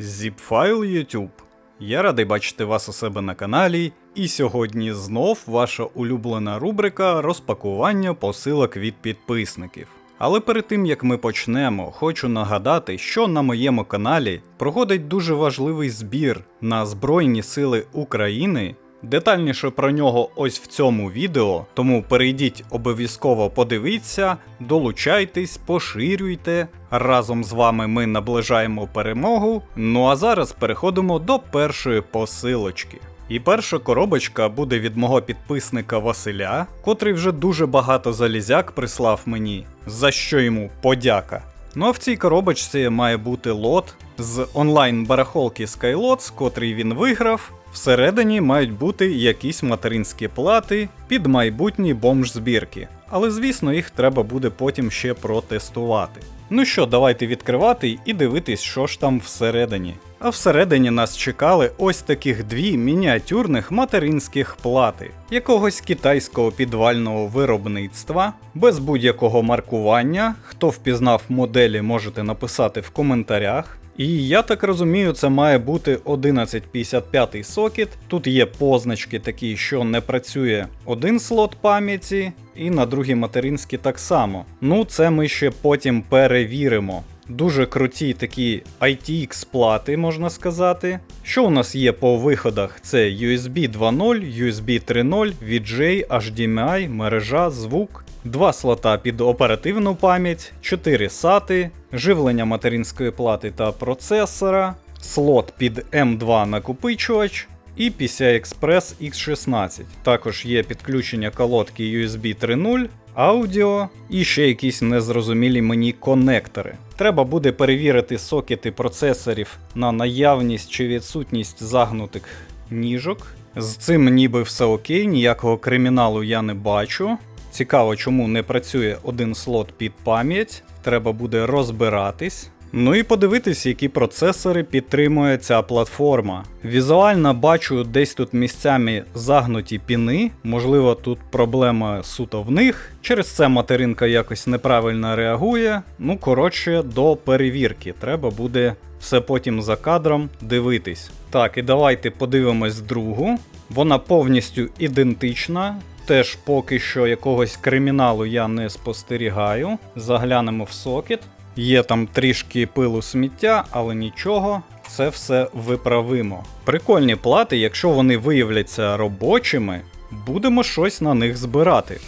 Zipfile YouTube. Я радий бачити вас у себе на каналі, і сьогодні знов ваша улюблена рубрика розпакування посилок від підписників. Але перед тим як ми почнемо, хочу нагадати, що на моєму каналі проходить дуже важливий збір на Збройні Сили України. Детальніше про нього ось в цьому відео, тому перейдіть обов'язково подивіться, долучайтесь, поширюйте. Разом з вами ми наближаємо перемогу. Ну а зараз переходимо до першої посилочки. І перша коробочка буде від мого підписника Василя, котрий вже дуже багато залізяк прислав мені, за що йому подяка. Ну а в цій коробочці має бути лот з онлайн барахолки Skylots, котрий він виграв. Всередині мають бути якісь материнські плати під майбутні бомж збірки. Але звісно, їх треба буде потім ще протестувати. Ну що, давайте відкривати і дивитись, що ж там всередині. А всередині нас чекали ось таких дві мініатюрних материнських плати, якогось китайського підвального виробництва, без будь-якого маркування. Хто впізнав моделі, можете написати в коментарях. І я так розумію, це має бути 1155 сокет. Тут є позначки такі, що не працює один слот пам'яті, і на другій материнській так само. Ну, це ми ще потім перевіримо. Дуже круті такі ITX плати, можна сказати. Що у нас є по виходах? Це USB 2.0, USB 3.0, VJ, HDMI, мережа, звук, два слота під оперативну пам'ять, 4 SATA, живлення материнської плати та процесора, слот під M2 накопичувач. І PCI Express X16. Також є підключення колодки USB 3.0, аудіо і ще якісь незрозумілі мені конектори. Треба буде перевірити сокети процесорів на наявність чи відсутність загнутих ніжок. З цим ніби все окей, ніякого криміналу я не бачу. Цікаво, чому не працює один слот під пам'ять. Треба буде розбиратись. Ну і подивитись, які процесори підтримує ця платформа. Візуально бачу десь тут місцями загнуті піни, можливо, тут проблема суто в них. Через це материнка якось неправильно реагує. Ну, коротше, до перевірки. Треба буде все потім за кадром дивитись. Так, і давайте подивимось другу. Вона повністю ідентична. Теж поки що якогось криміналу я не спостерігаю. Заглянемо в сокет. Є там трішки пилу сміття, але нічого, це все виправимо. Прикольні плати, якщо вони виявляться робочими, будемо щось на них збирати.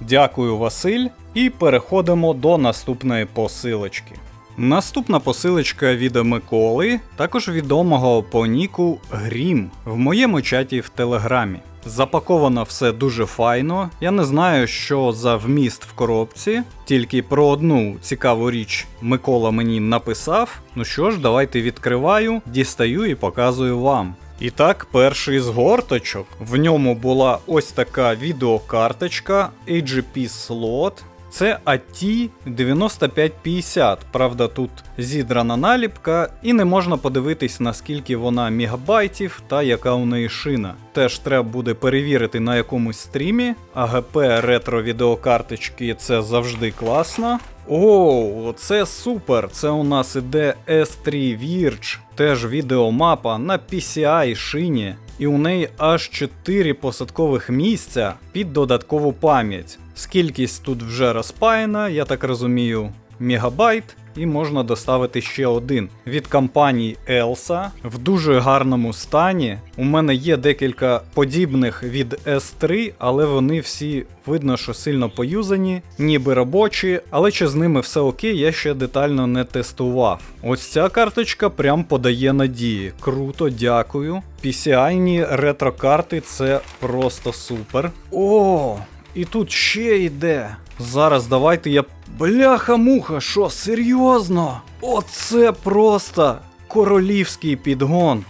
Дякую, Василь, і переходимо до наступної посилочки. Наступна посилочка від Миколи, також відомого по Ніку Грім в моєму чаті в Телеграмі. Запаковано все дуже файно. Я не знаю, що за вміст в коробці, тільки про одну цікаву річ Микола мені написав. Ну що ж, давайте відкриваю, дістаю і показую вам. І так, перший з горточок. В ньому була ось така відеокарточка AGP слот. Це AT 9550. Правда, тут зідрана наліпка, і не можна подивитись, наскільки вона мегабайтів та яка у неї шина. Теж треба буде перевірити на якомусь стрімі. АГП ретро відеокарточки це завжди класно. О, це супер! Це у нас іде S3 Virge, теж відеомапа на PCI шині. І у неї аж 4 посадкових місця під додаткову пам'ять. Скількість тут вже розпаяна, я так розумію, мегабайт, і можна доставити ще один від компанії Elsa в дуже гарному стані. У мене є декілька подібних від S3, але вони всі видно, що сильно поюзані, ніби робочі, але чи з ними все окей, я ще детально не тестував. Ось ця карточка прям подає надії. Круто, дякую. PCI-ні ретро-карти це просто супер. О! І тут ще йде. Зараз давайте я. Бляха-муха, що, серйозно? Оце просто королівський підгон.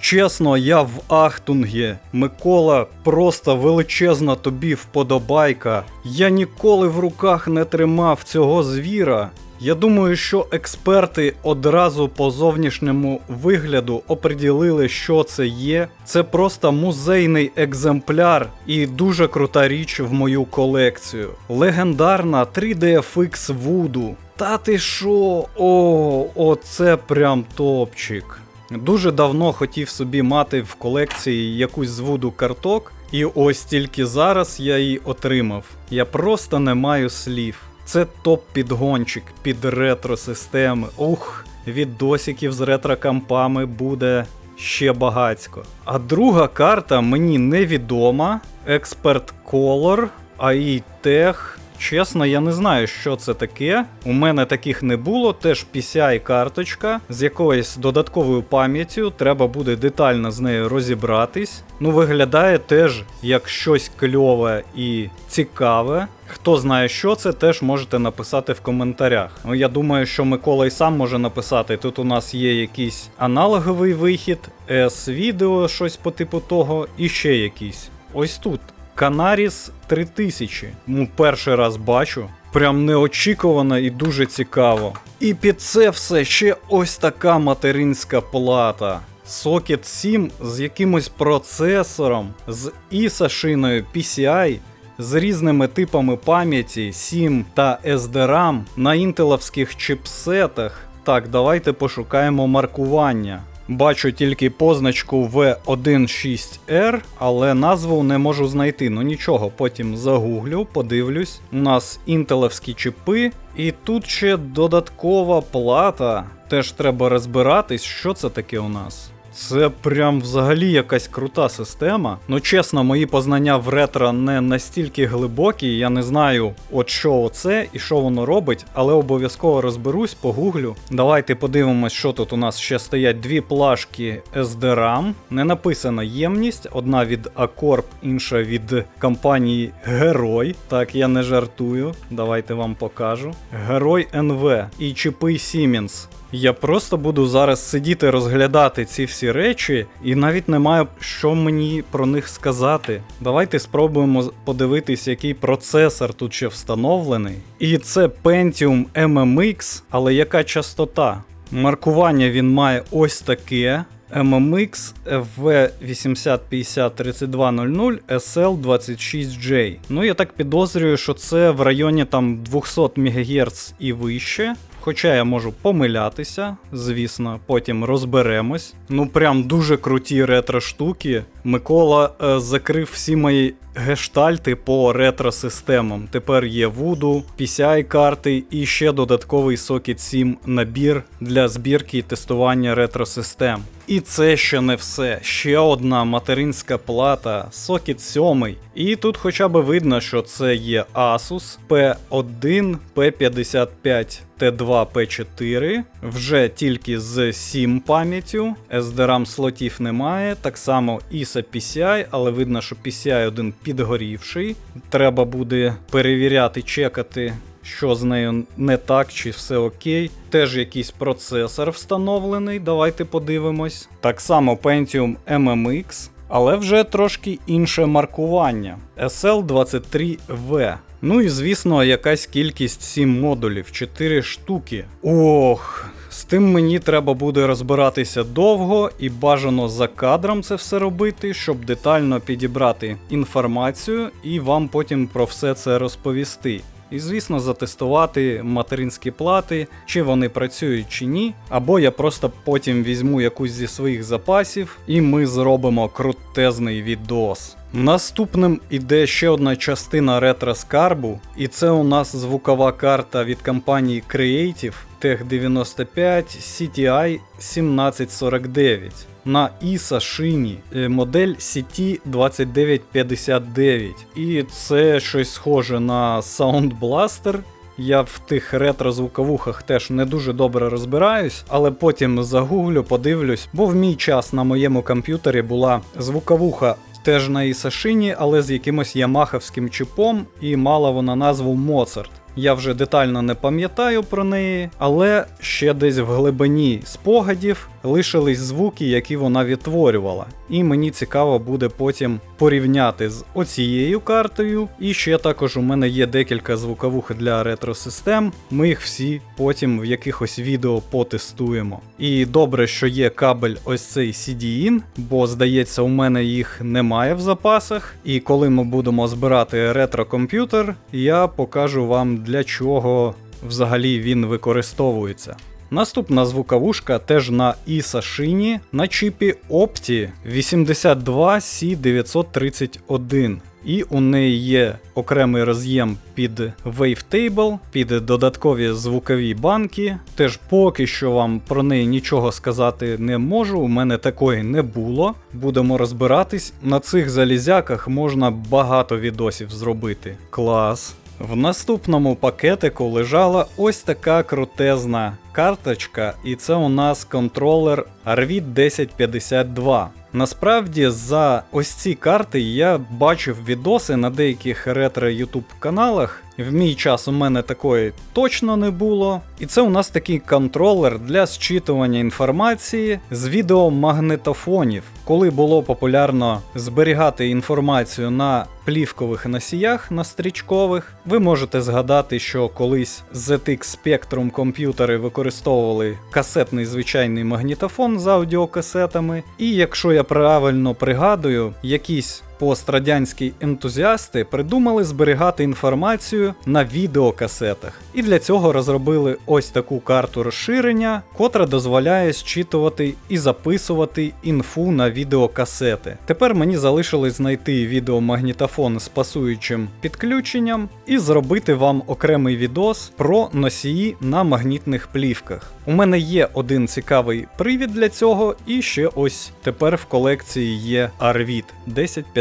Чесно, я в Ахтунгі. Микола, просто величезна тобі вподобайка. Я ніколи в руках не тримав цього звіра. Я думаю, що експерти одразу по зовнішньому вигляду оприділили, що це є. Це просто музейний екземпляр і дуже крута річ в мою колекцію. Легендарна 3DFX Voodoo. Та ти що? О, оце прям топчик. Дуже давно хотів собі мати в колекції якусь з Voodoo карток, і ось тільки зараз я її отримав. Я просто не маю слів. Це топ-підгончик під ретро-системи. Ух, відосиків з ретро-кампами буде ще багацько. А друга карта мені невідома. Expert Color, AI Tech. Чесно, я не знаю, що це таке. У мене таких не було. Теж PCI карточка з якоюсь додатковою пам'яттю. Треба буде детально з нею розібратись. Ну, виглядає теж як щось кльове і цікаве. Хто знає, що це, теж можете написати в коментарях. Ну, я думаю, що Микола і сам може написати. Тут у нас є якийсь аналоговий вихід, S-відео, щось по типу того, і ще якийсь. Ось тут. Канаріс 3000. Ну, перший раз бачу. Прям неочікувано і дуже цікаво. І під це все ще ось така материнська плата. Socket 7 з якимось процесором, з ISA шиною PCI, з різними типами пам'яті, SIM та SDRAM на інтеловських чипсетах. Так, давайте пошукаємо маркування. Бачу тільки позначку V16R, але назву не можу знайти. Ну нічого, потім загуглю, подивлюсь. У нас інтелевські чіпи, і тут ще додаткова плата. Теж треба розбиратись, що це таке у нас. Це прям взагалі якась крута система. Ну чесно, мої познання в ретро не настільки глибокі, я не знаю, от що це і що воно робить, але обов'язково розберусь, погуглю. Давайте подивимось, що тут у нас ще стоять дві плашки SDRAM. Не написана ємність, одна від Accorp, інша від компанії Герой. Так, я не жартую. Давайте вам покажу. Герой НВ і чипи Siemens. Я просто буду зараз сидіти розглядати ці всі речі, і навіть не маю що мені про них сказати. Давайте спробуємо подивитись, який процесор тут ще встановлений. І це Pentium MMX, але яка частота? Маркування він має ось таке. MMX FV80503200 SL26J. Ну я так підозрюю, що це в районі там 200 МГц і вище. Хоча я можу помилятися, звісно, потім розберемось. Ну прям дуже круті ретро штуки. Микола е, закрив всі мої гештальти по ретро-системам. Тепер є Voodoo, PCI-карти і ще додатковий Socket 7 набір для збірки і тестування ретро-систем. І це ще не все. Ще одна материнська плата Socket 7. І тут хоча б видно, що це є Asus P1, P55 T2 P4, вже тільки з 7 пам'яттю, SDRAM слотів немає, так само ISA PCI, але видно, що PCI один підгорівший. Треба буде перевіряти, чекати. Що з нею не так, чи все окей. Теж якийсь процесор встановлений, давайте подивимось. Так само Pentium MMX, але вже трошки інше маркування. SL23V. Ну і звісно, якась кількість 7 модулів, 4 штуки. Ох, з тим мені треба буде розбиратися довго і бажано за кадром це все робити, щоб детально підібрати інформацію і вам потім про все це розповісти. І, звісно, затестувати материнські плати, чи вони працюють чи ні. Або я просто потім візьму якусь зі своїх запасів, і ми зробимо крутезний відос. Наступним іде ще одна частина ретро скарбу, і це у нас звукова карта від компанії Creative Tech 95 CTI 1749 на ISA шині е, модель CT 2959. І це щось схоже на Sound Blaster. Я в тих ретро-звуковухах теж не дуже добре розбираюсь, але потім загуглю, подивлюсь, бо в мій час на моєму комп'ютері була звуковуха теж на Ісашині, але з якимось ямаховським чипом, і мала вона назву Mozart. Я вже детально не пам'ятаю про неї, але ще десь в глибині спогадів лишились звуки, які вона відтворювала. І мені цікаво буде потім порівняти з оцією картою. І ще також у мене є декілька звукових для ретро-систем. Ми їх всі потім в якихось відео потестуємо. І добре, що є кабель ось цей CD-IN, бо здається, у мене їх немає в запасах. І коли ми будемо збирати ретро-комп'ютер, я покажу вам для чого взагалі він використовується. Наступна звуковушка теж на ISA шині на чіпі Opti 82C931. І у неї є окремий роз'єм під Wavetable, під додаткові звукові банки. Теж поки що вам про неї нічого сказати не можу. У мене такої не було. Будемо розбиратись. На цих залізяках можна багато відосів зробити. Клас. В наступному пакетику лежала ось така крутезна карточка, і це у нас контролер Arvid 1052. Насправді за ось ці карти я бачив відоси на деяких ретро-ютуб каналах. В мій час у мене такої точно не було. І це у нас такий контролер для зчитування інформації з відеомагнетофонів. Коли було популярно зберігати інформацію на плівкових носіях на стрічкових, ви можете згадати, що колись ZX Spectrum комп'ютери використовували касетний звичайний магнітофон з аудіокасетами. І якщо я правильно пригадую, якісь пострадянські ентузіасти придумали зберігати інформацію на відеокасетах. І для цього розробили ось таку карту розширення, котра дозволяє зчитувати і записувати інфу на відеокасети. Тепер мені залишилось знайти відеомагнітофон з пасуючим підключенням і зробити вам окремий відос про носії на магнітних плівках. У мене є один цікавий привід для цього, і ще ось тепер в колекції є Arvid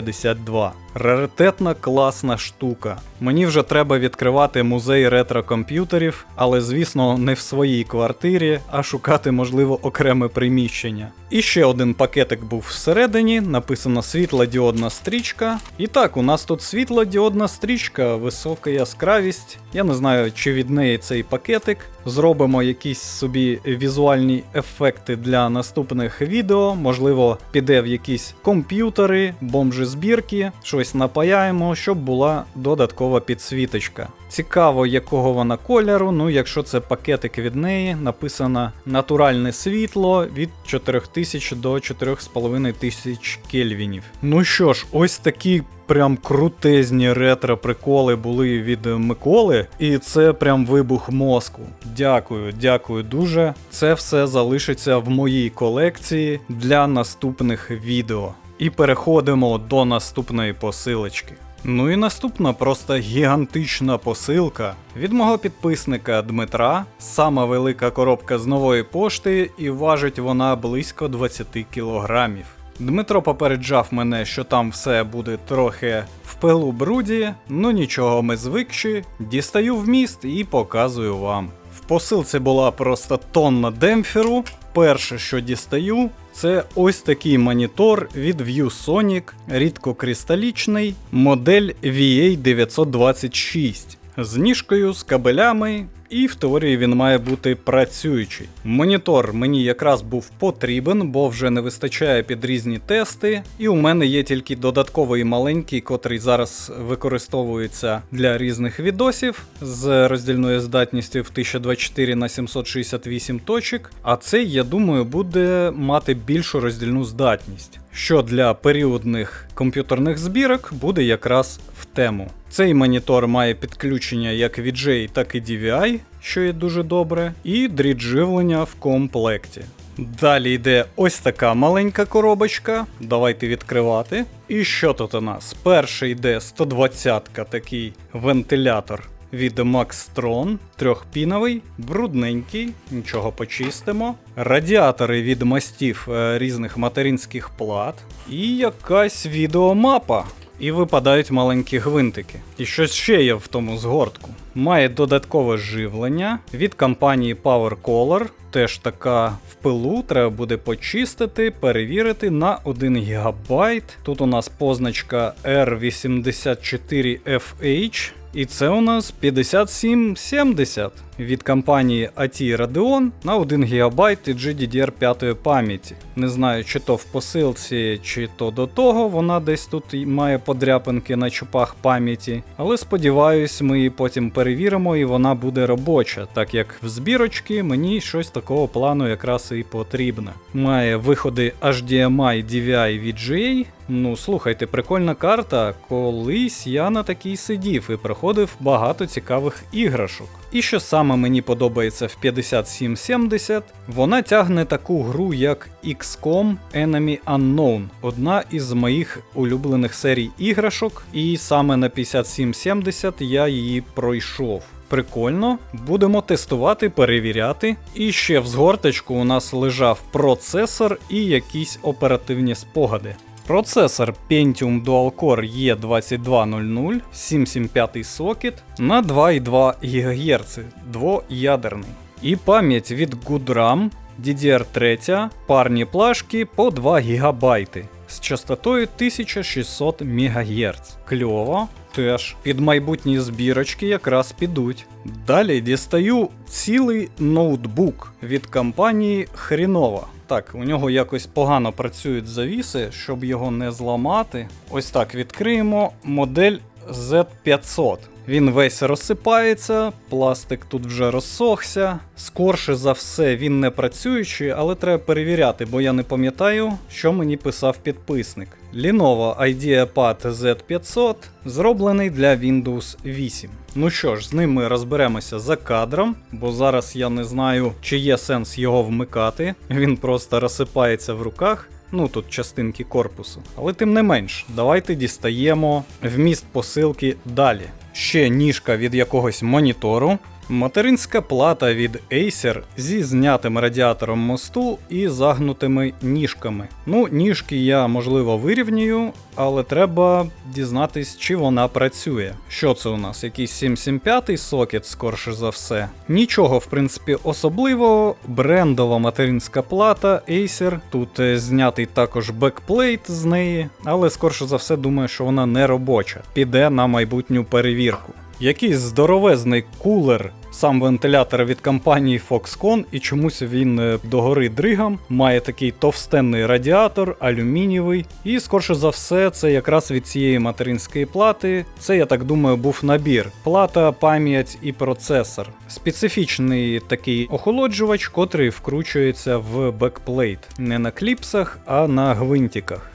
1052. Раритетна класна штука. Мені вже треба відкривати музей ретро-комп'ютерів, але звісно не в своїй квартирі, а шукати, можливо, окреме приміщення. І ще один пакетик був всередині, написано світлодіодна стрічка. І так, у нас тут світлодіодна стрічка, висока яскравість. Я не знаю, чи від неї цей пакетик. Зробимо якісь собі візуальні ефекти для наступних відео, можливо, піде в якісь комп'ютери, бомжі збірки, щось напаяємо, щоб була додаткова підсвіточка. Цікаво, якого вона кольору. Ну, якщо це пакетик від неї, написано натуральне світло від 4000 до 4500 кельвінів. Ну що ж, ось такі. Прям крутезні ретро-приколи були від Миколи, і це прям вибух мозку. Дякую, дякую дуже. Це все залишиться в моїй колекції для наступних відео. І переходимо до наступної посилочки. Ну і наступна просто гігантична посилка від мого підписника Дмитра. Сама велика коробка з нової пошти, і важить вона близько 20 кілограмів. Дмитро попереджав мене, що там все буде трохи в пилу бруді, ну нічого ми звикші, дістаю в міст і показую вам. В посилці була просто тонна демпферу. Перше, що дістаю, це ось такий монітор від ViewSonic, рідкокристалічний, модель VA926 з ніжкою, з кабелями, і в теорії він має бути працюючий. Монітор мені якраз був потрібен, бо вже не вистачає під різні тести. І у мене є тільки додатковий маленький, котрий зараз використовується для різних відосів з роздільною здатністю в 1024 на 768 точок. А цей, я думаю, буде мати більшу роздільну здатність. Що для періодних комп'ютерних збірок буде якраз тему. Цей монітор має підключення як VJ, так і DVI, що є дуже добре, і дріт живлення в комплекті. Далі йде ось така маленька коробочка. Давайте відкривати. І що тут у нас? Перший йде 120-ка такий вентилятор від Maxtron, трьохпіновий, брудненький, нічого почистимо. Радіатори від мастів е, різних материнських плат. І якась відеомапа. І випадають маленькі гвинтики. І щось ще є в тому згортку. Має додаткове живлення від компанії Power Color. Теж така в пилу, треба буде почистити, перевірити на 1 ГБ. Тут у нас позначка R84FH. І це у нас 5770 від компанії AT Radeon на 1 ГБ і GDDR5 пам'яті. Не знаю, чи то в посилці, чи то до того вона десь тут має подряпинки на чупах пам'яті. Але сподіваюсь, ми її потім перевіримо і вона буде робоча, так як в збірочці мені щось такого плану якраз і потрібно. Має виходи HDMI, DVI, VGA. Ну, слухайте, прикольна карта. Колись я на такій сидів і проходив багато цікавих іграшок. І що саме мені подобається в 5770, вона тягне таку гру, як XCOM Enemy Unknown, одна із моїх улюблених серій іграшок, і саме на 5770 я її пройшов. Прикольно, будемо тестувати, перевіряти. І ще в згорточку у нас лежав процесор і якісь оперативні спогади. Процесор Pentium Dual-Core E2200, 775 сокет на 2,2 ГГц, двоядерний. І пам'ять від Goodram DDR3, парні плашки по 2 ГБ з частотою 1600 МГц. Кльово, теж під майбутні збірочки якраз підуть. Далі дістаю цілий ноутбук від компанії Хрінова. Так, у нього якось погано працюють завіси, щоб його не зламати. Ось так відкриємо модель Z500. Він весь розсипається, пластик тут вже розсохся. Скорше за все, він не працюючий, але треба перевіряти, бо я не пам'ятаю, що мені писав підписник. Lenovo IdeaPad Z500 зроблений для Windows 8. Ну що ж, з ним ми розберемося за кадром, бо зараз я не знаю, чи є сенс його вмикати. Він просто розсипається в руках. Ну тут частинки корпусу. Але тим не менш, давайте дістаємо вміст посилки далі. Ще ніжка від якогось монітору. Материнська плата від Acer зі знятим радіатором мосту і загнутими ніжками. Ну, ніжки я можливо вирівнюю, але треба дізнатись, чи вона працює. Що це у нас? Якийсь 775 сокет, скорше за все. Нічого, в принципі, особливого. Брендова материнська плата Acer. Тут е, знятий також бекплейт з неї, але скорше за все думаю, що вона не робоча. Піде на майбутню перевірку. Якийсь здоровезний кулер, сам вентилятор від компанії Foxconn, і чомусь він е, догори дригом, має такий товстенний радіатор, алюмінієвий. І скорше за все, це якраз від цієї материнської плати. Це, я так думаю, був набір: плата, пам'ять і процесор. Специфічний такий охолоджувач, котрий вкручується в бекплейт. Не на кліпсах, а на гвинтиках.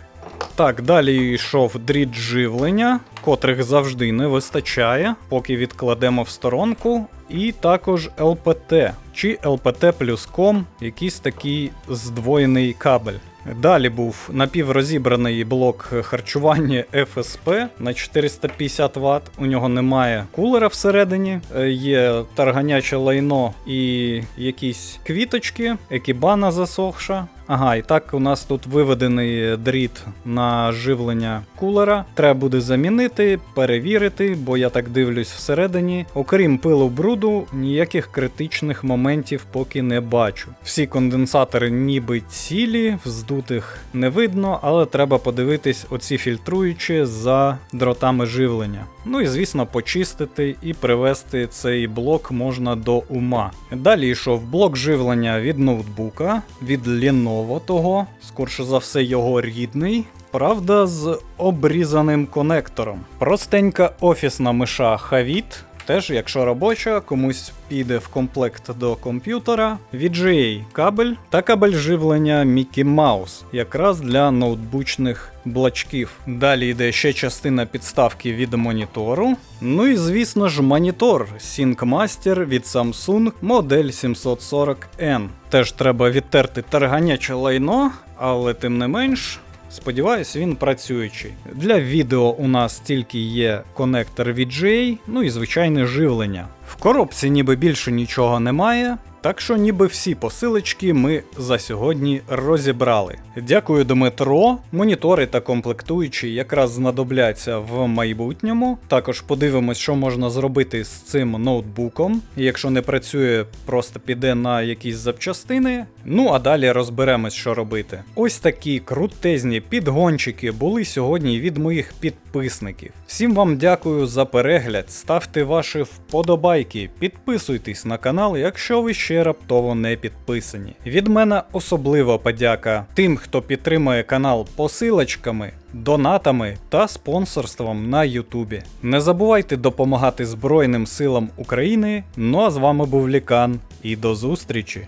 Так, далі йшов дріт живлення, котрих завжди не вистачає, поки відкладемо в сторонку. І також ЛПТ чи ЛПТ плюс ком, якийсь такий здвоєний кабель. Далі був напіврозібраний блок харчування FSP на 450 Вт. У нього немає кулера всередині, Е, є тарганяче лайно і якісь квіточки, екібана засохша. Ага, і так у нас тут виведений дріт на живлення кулера. Треба буде замінити, перевірити, бо я так дивлюсь всередині. Окрім пилу бруду, ніяких критичних моментів поки не бачу. Всі конденсатори ніби цілі, вздутих не видно, але треба подивитись оці фільтруючі за дротами живлення. Ну і звісно, почистити і привести цей блок можна до ума. Далі йшов блок живлення від ноутбука, від Lenovo того, скорше за все, його рідний. Правда, з обрізаним конектором. Простенька офісна миша Havit. Теж, якщо робоча, комусь піде в комплект до комп'ютера, VGA кабель та кабель живлення Mickey Mouse, якраз для ноутбучних блачків. Далі йде ще частина підставки від монітору. Ну і звісно ж, монітор SyncMaster від Samsung модель 740N. Теж треба відтерти тарганяче лайно, але тим не менш. Сподіваюсь, він працюючий. Для відео у нас тільки є конектор VGA, ну і звичайне живлення. В коробці ніби більше нічого немає, так що ніби всі посилочки ми за сьогодні розібрали. Дякую Дмитро. Монітори та комплектуючі якраз знадобляться в майбутньому. Також подивимось, що можна зробити з цим ноутбуком. Якщо не працює, просто піде на якісь запчастини. Ну а далі розберемось, що робити. Ось такі крутезні підгончики були сьогодні від моїх підписників підписників. Всім вам дякую за перегляд, ставте ваші вподобайки, підписуйтесь на канал, якщо ви ще раптово не підписані. Від мене особлива подяка тим, хто підтримує канал посилочками, донатами та спонсорством на Ютубі. Не забувайте допомагати Збройним силам України. Ну а з вами був Лікан і до зустрічі!